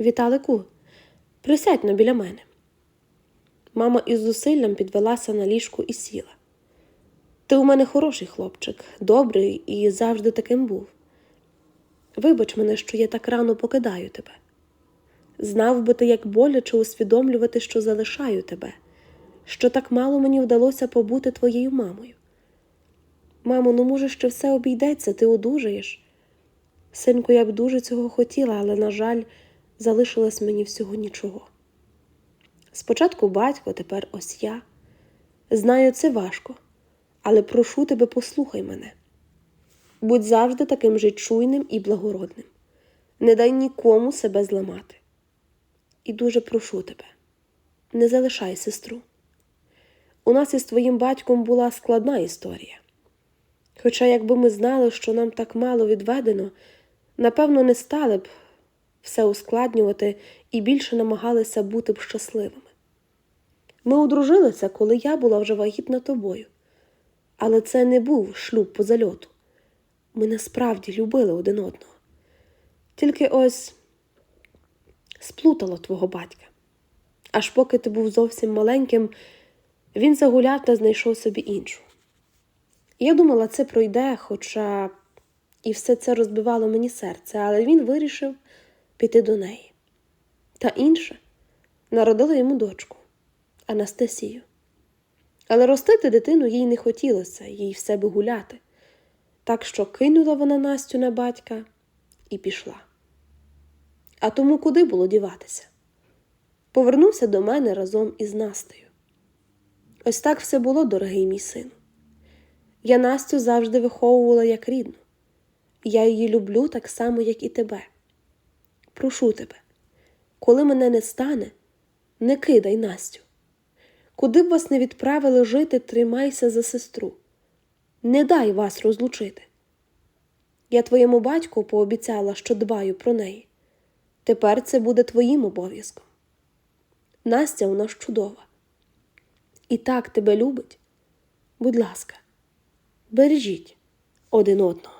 Віталику, присядь но біля мене. Мама із зусиллям підвелася на ліжку і сіла. Ти у мене хороший хлопчик, добрий і завжди таким був. Вибач мене, що я так рано покидаю тебе. Знав би ти, як боляче усвідомлювати, що залишаю тебе, що так мало мені вдалося побути твоєю мамою. Мамо, ну може, ще все обійдеться, ти одужаєш. Синку, я б дуже цього хотіла, але, на жаль, залишилось мені всього нічого. Спочатку батько, тепер ось я. Знаю, це важко, але прошу тебе, послухай мене. Будь завжди таким же чуйним і благородним. Не дай нікому себе зламати. І дуже прошу тебе, не залишай сестру. У нас із твоїм батьком була складна історія. Хоча, якби ми знали, що нам так мало відведено, напевно, не стали б все ускладнювати і більше намагалися бути б щасливими. Ми одружилися, коли я була вже вагітна тобою, але це не був шлюб по зальоту. Ми насправді любили один одного. Тільки ось сплутало твого батька. Аж поки ти був зовсім маленьким, він загуляв та знайшов собі іншу. Я думала, це пройде, хоча і все це розбивало мені серце, але він вирішив піти до неї. Та інша народила йому дочку Анастасію. Але ростити дитину їй не хотілося, їй в себе гуляти. Так що кинула вона Настю на батька і пішла. А тому куди було діватися? Повернувся до мене разом із Настею. Ось так все було, дорогий мій сину. Я Настю завжди виховувала як рідну. Я її люблю так само, як і тебе. Прошу тебе, коли мене не стане, не кидай Настю. Куди б вас не відправили жити, тримайся за сестру. Не дай вас розлучити. Я твоєму батьку пообіцяла, що дбаю про неї. Тепер це буде твоїм обов'язком. Настя у нас чудова. І так тебе любить. Будь ласка, бережіть один одного.